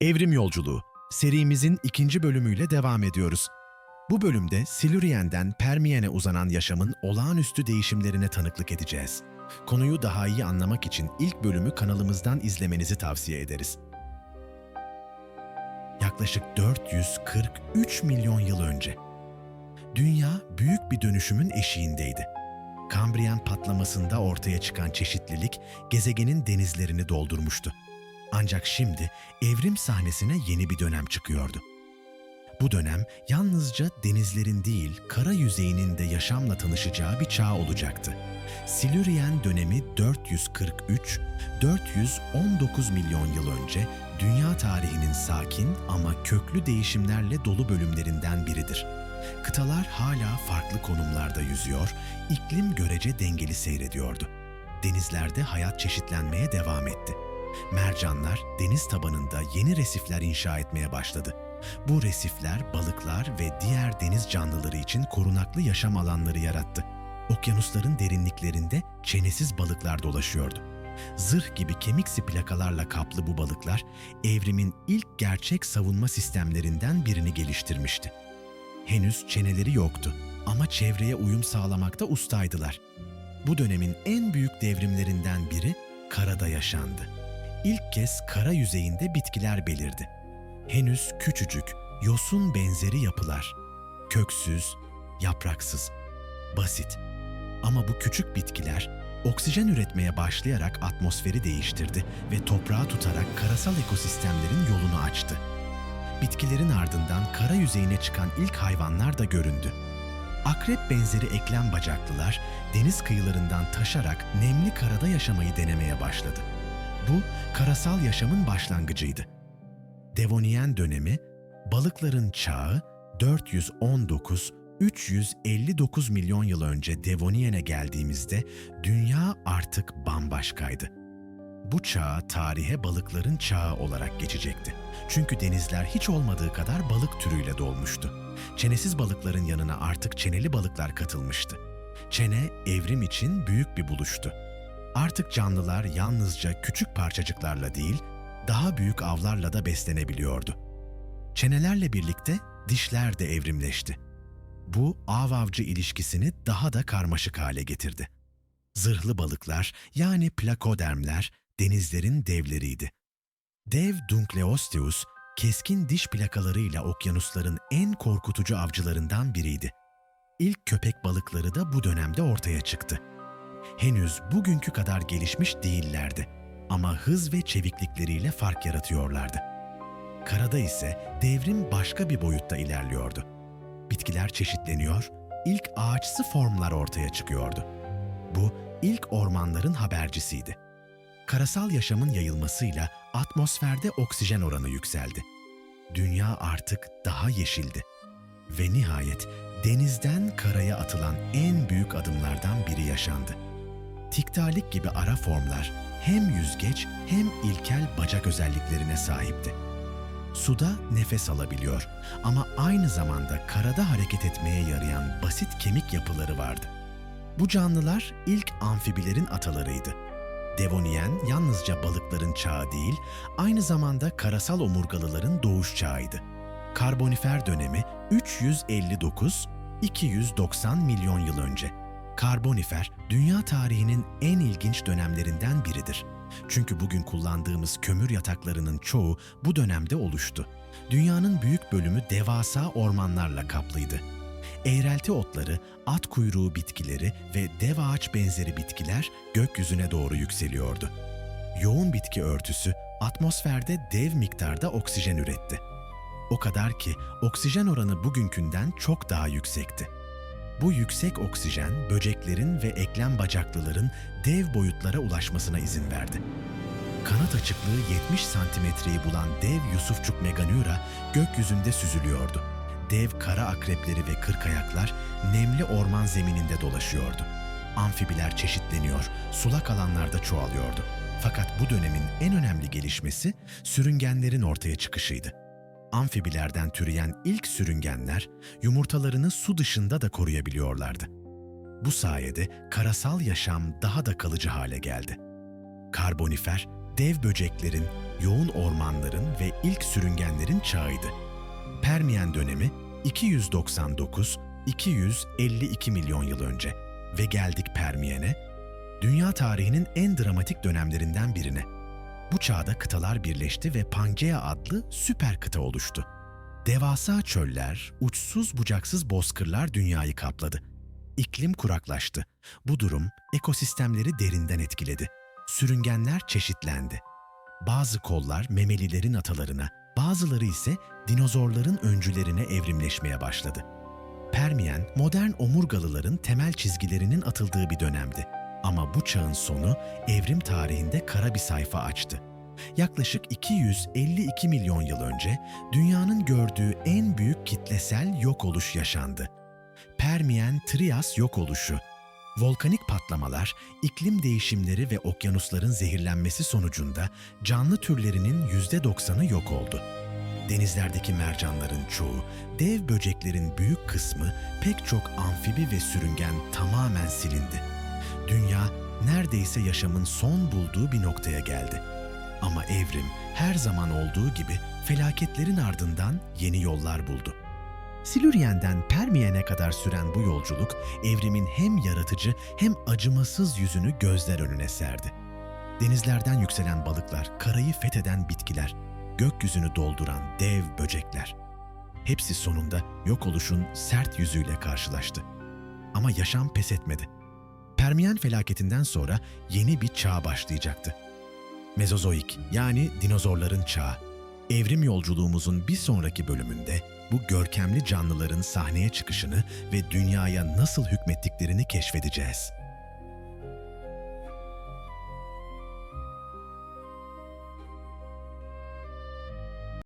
Evrim Yolculuğu serimizin ikinci bölümüyle devam ediyoruz. Bu bölümde Silurien'den Permiyen'e uzanan yaşamın olağanüstü değişimlerine tanıklık edeceğiz. Konuyu daha iyi anlamak için ilk bölümü kanalımızdan izlemenizi tavsiye ederiz. Yaklaşık 443 milyon yıl önce Dünya büyük bir dönüşümün eşiğindeydi. Kambriyen patlamasında ortaya çıkan çeşitlilik gezegenin denizlerini doldurmuştu. Ancak şimdi evrim sahnesine yeni bir dönem çıkıyordu. Bu dönem yalnızca denizlerin değil, kara yüzeyinin de yaşamla tanışacağı bir çağ olacaktı. Silürien dönemi 443-419 milyon yıl önce dünya tarihinin sakin ama köklü değişimlerle dolu bölümlerinden biridir. Kıtalar hala farklı konumlarda yüzüyor, iklim görece dengeli seyrediyordu. Denizlerde hayat çeşitlenmeye devam etti. Mercanlar deniz tabanında yeni resifler inşa etmeye başladı. Bu resifler balıklar ve diğer deniz canlıları için korunaklı yaşam alanları yarattı. Okyanusların derinliklerinde çenesiz balıklar dolaşıyordu. Zırh gibi kemiksi plakalarla kaplı bu balıklar evrimin ilk gerçek savunma sistemlerinden birini geliştirmişti. Henüz çeneleri yoktu ama çevreye uyum sağlamakta ustaydılar. Bu dönemin en büyük devrimlerinden biri karada yaşandı. İlk kez kara yüzeyinde bitkiler belirdi. Henüz küçücük, yosun benzeri yapılar. Köksüz, yapraksız, basit. Ama bu küçük bitkiler oksijen üretmeye başlayarak atmosferi değiştirdi ve toprağı tutarak karasal ekosistemlerin yolunu açtı. Bitkilerin ardından kara yüzeyine çıkan ilk hayvanlar da göründü. Akrep benzeri eklem bacaklılar deniz kıyılarından taşarak nemli karada yaşamayı denemeye başladı. Bu karasal yaşamın başlangıcıydı. Devoniyen dönemi, balıkların çağı 419-359 milyon yıl önce Devoniyen'e geldiğimizde dünya artık bambaşkaydı. Bu çağ tarihe balıkların çağı olarak geçecekti. Çünkü denizler hiç olmadığı kadar balık türüyle dolmuştu. Çenesiz balıkların yanına artık çeneli balıklar katılmıştı. Çene evrim için büyük bir buluştu. Artık canlılar yalnızca küçük parçacıklarla değil, daha büyük avlarla da beslenebiliyordu. Çenelerle birlikte dişler de evrimleşti. Bu av-avcı ilişkisini daha da karmaşık hale getirdi. Zırhlı balıklar yani plakodermler denizlerin devleriydi. Dev Dunkleosteus, keskin diş plakalarıyla okyanusların en korkutucu avcılarından biriydi. İlk köpek balıkları da bu dönemde ortaya çıktı. Henüz bugünkü kadar gelişmiş değillerdi ama hız ve çeviklikleriyle fark yaratıyorlardı. Karada ise devrim başka bir boyutta ilerliyordu. Bitkiler çeşitleniyor, ilk ağaçsı formlar ortaya çıkıyordu. Bu ilk ormanların habercisiydi. Karasal yaşamın yayılmasıyla atmosferde oksijen oranı yükseldi. Dünya artık daha yeşildi. Ve nihayet denizden karaya atılan en büyük adımlardan biri yaşandı. Tiktalik gibi ara formlar hem yüzgeç hem ilkel bacak özelliklerine sahipti. Suda nefes alabiliyor ama aynı zamanda karada hareket etmeye yarayan basit kemik yapıları vardı. Bu canlılar ilk amfibilerin atalarıydı. Devoniyen yalnızca balıkların çağı değil, aynı zamanda karasal omurgalıların doğuş çağıydı. Karbonifer dönemi 359-290 milyon yıl önce. Karbonifer, dünya tarihinin en ilginç dönemlerinden biridir. Çünkü bugün kullandığımız kömür yataklarının çoğu bu dönemde oluştu. Dünyanın büyük bölümü devasa ormanlarla kaplıydı. Eğrelti otları, at kuyruğu bitkileri ve dev ağaç benzeri bitkiler gökyüzüne doğru yükseliyordu. Yoğun bitki örtüsü atmosferde dev miktarda oksijen üretti. O kadar ki oksijen oranı bugünkünden çok daha yüksekti. Bu yüksek oksijen böceklerin ve eklem bacaklıların dev boyutlara ulaşmasına izin verdi. Kanat açıklığı 70 santimetreyi bulan dev Yusufçuk Meganura gökyüzünde süzülüyordu. Dev kara akrepleri ve kırkayaklar nemli orman zemininde dolaşıyordu. Amfibiler çeşitleniyor, sulak alanlarda çoğalıyordu. Fakat bu dönemin en önemli gelişmesi sürüngenlerin ortaya çıkışıydı. Amfibilerden türeyen ilk sürüngenler yumurtalarını su dışında da koruyabiliyorlardı. Bu sayede karasal yaşam daha da kalıcı hale geldi. Karbonifer dev böceklerin, yoğun ormanların ve ilk sürüngenlerin çağıydı. Permiyen dönemi 299-252 milyon yıl önce ve geldik Permiyen'e, dünya tarihinin en dramatik dönemlerinden birine. Bu çağda kıtalar birleşti ve Pangea adlı süper kıta oluştu. Devasa çöller, uçsuz bucaksız bozkırlar dünyayı kapladı. İklim kuraklaştı. Bu durum ekosistemleri derinden etkiledi. Sürüngenler çeşitlendi. Bazı kollar memelilerin atalarına, bazıları ise dinozorların öncülerine evrimleşmeye başladı. Permiyen, modern omurgalıların temel çizgilerinin atıldığı bir dönemdi. Ama bu çağın sonu evrim tarihinde kara bir sayfa açtı. Yaklaşık 252 milyon yıl önce dünyanın gördüğü en büyük kitlesel yok oluş yaşandı. Permiyen-Trias yok oluşu. Volkanik patlamalar, iklim değişimleri ve okyanusların zehirlenmesi sonucunda canlı türlerinin %90'ı yok oldu. Denizlerdeki mercanların çoğu, dev böceklerin büyük kısmı, pek çok amfibi ve sürüngen tamamen silindi. Neredeyse yaşamın son bulduğu bir noktaya geldi. Ama evrim her zaman olduğu gibi felaketlerin ardından yeni yollar buldu. Silüryen'den Permiyen'e kadar süren bu yolculuk evrimin hem yaratıcı hem acımasız yüzünü gözler önüne serdi. Denizlerden yükselen balıklar, karayı fetheden bitkiler, gökyüzünü dolduran dev böcekler. Hepsi sonunda yok oluşun sert yüzüyle karşılaştı. Ama yaşam pes etmedi. Permiyen felaketinden sonra yeni bir çağ başlayacaktı. Mezozoik yani dinozorların çağı. Evrim yolculuğumuzun bir sonraki bölümünde bu görkemli canlıların sahneye çıkışını ve dünyaya nasıl hükmettiklerini keşfedeceğiz.